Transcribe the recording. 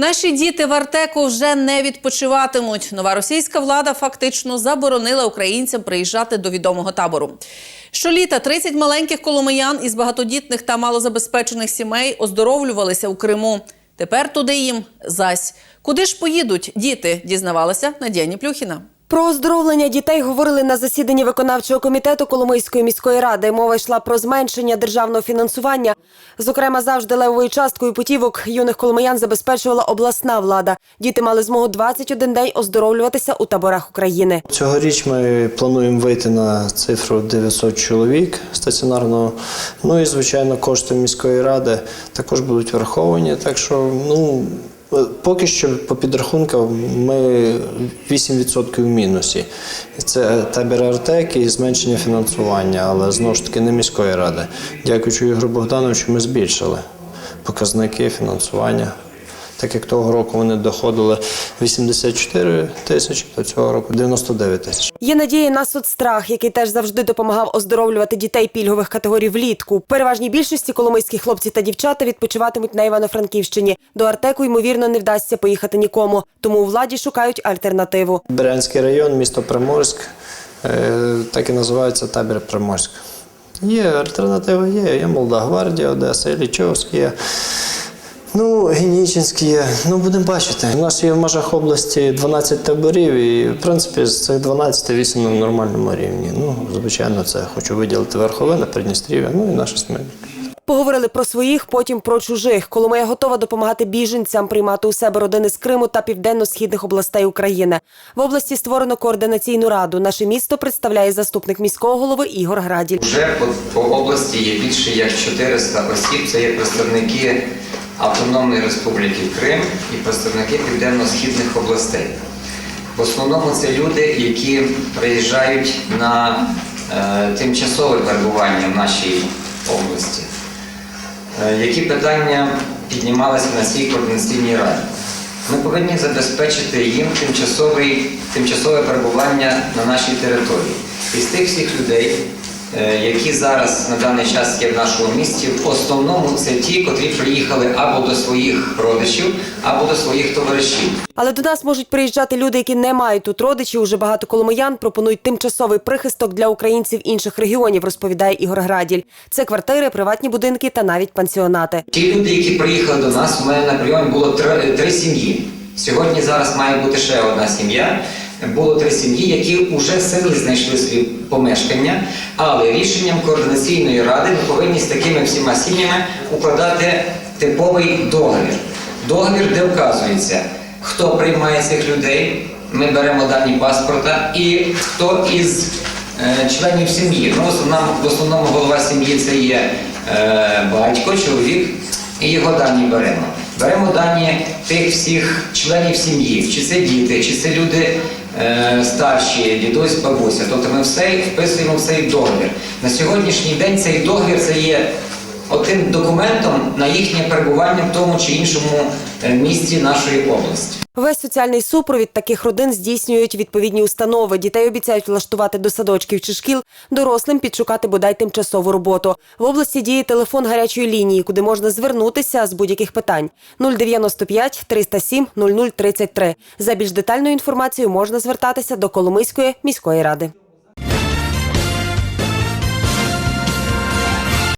Наші діти в Артеку вже не відпочиватимуть. Нова російська влада фактично заборонила українцям приїжджати до відомого табору. Щоліта 30 маленьких коломиян із багатодітних та малозабезпечених сімей оздоровлювалися у Криму. Тепер туди їм зась. Куди ж поїдуть діти? Дізнавалася Надія Ніплюхіна. Про оздоровлення дітей говорили на засіданні виконавчого комітету Коломийської міської ради. Мова йшла про зменшення державного фінансування. Зокрема, завжди левовою часткою путівок юних коломиян забезпечувала обласна влада. Діти мали змогу 21 день оздоровлюватися у таборах України. Цьогоріч ми плануємо вийти на цифру 900 чоловік стаціонарного. Ну і звичайно, кошти міської ради також будуть враховані. Так що, ну поки що по підрахункам ми 8% в мінусі. Це табір Артек і зменшення фінансування, але знову ж таки не міської ради. Дякуючи Ігорю Богдановичу, ми збільшили показники фінансування. Так як того року вони доходили 84 тисячі, то цього року 99 тисяч. Є надія на соцстрах, який теж завжди допомагав оздоровлювати дітей пільгових категорій влітку. Переважній більшості коломийські хлопці та дівчата відпочиватимуть на Івано-Франківщині. До Артеку ймовірно не вдасться поїхати нікому, тому у владі шукають альтернативу. Брянський район, місто Приморськ, е, так і називається табір Приморськ. Є альтернатива, є. Є Молода Гвардія, Одеса, Іллічовський є. Ну, Генічинський. Ну, будемо бачити. У нас є в межах області 12 таборів, і в принципі з цих 12 8 на нормальному рівні. Ну, звичайно, це хочу виділити Верховина, Придністрів'я, ну і наша Смілянка. Поговорили про своїх, потім про чужих. Коломия готова допомагати біженцям приймати у себе родини з Криму та південно-східних областей України. В області створено координаційну раду. Наше місто представляє заступник міського голови Ігор Граділь. Вже по, по області є більше як 400 осіб. Це є представники Автономної Республіки Крим і представники південно-східних областей. В основному це люди, які приїжджають на е, тимчасове перебування в нашій області. Е, які питання піднімалися на цій координаційній раді? Ми повинні забезпечити їм тимчасове перебування на нашій території. Із тих всіх людей, які зараз на даний час є в нашому місті, в основному це ті, котрі приїхали або до своїх родичів, або до своїх товаришів. Але до нас можуть приїжджати люди, які не мають тут родичів. Уже багато коломиян пропонують тимчасовий прихисток для українців інших регіонів, розповідає Ігор Граділь. Це квартири, приватні будинки та навіть пансіонати. Ті люди, які приїхали до нас, у мене на прийомі було три, три сім'ї. Сьогодні зараз має бути ще одна сім'я. Було три сім'ї, які вже самі знайшли свої помешкання, але рішенням координаційної ради ми повинні з такими всіма сім'ями укладати типовий договір. Договір, де вказується, хто приймає цих людей. Ми беремо дані паспорта і хто із е, членів сім'ї. Ну, в основному, голова сім'ї це є е, батько, чоловік, і його дані беремо. Беремо дані тих всіх членів сім'ї, чи це діти, чи це люди старші, дідусь, бабуся. Тобто ми все вписуємо в цей договір. На сьогоднішній день цей договір це є отим документом на їхнє перебування в тому чи іншому е, місті нашої області. Весь соціальний супровід таких родин здійснюють відповідні установи. Дітей обіцяють влаштувати до садочків чи шкіл, дорослим підшукати бодай тимчасову роботу. В області діє телефон гарячої лінії, куди можна звернутися з будь-яких питань 095 307 0033. За більш детальною інформацією можна звертатися до Коломийської міської ради.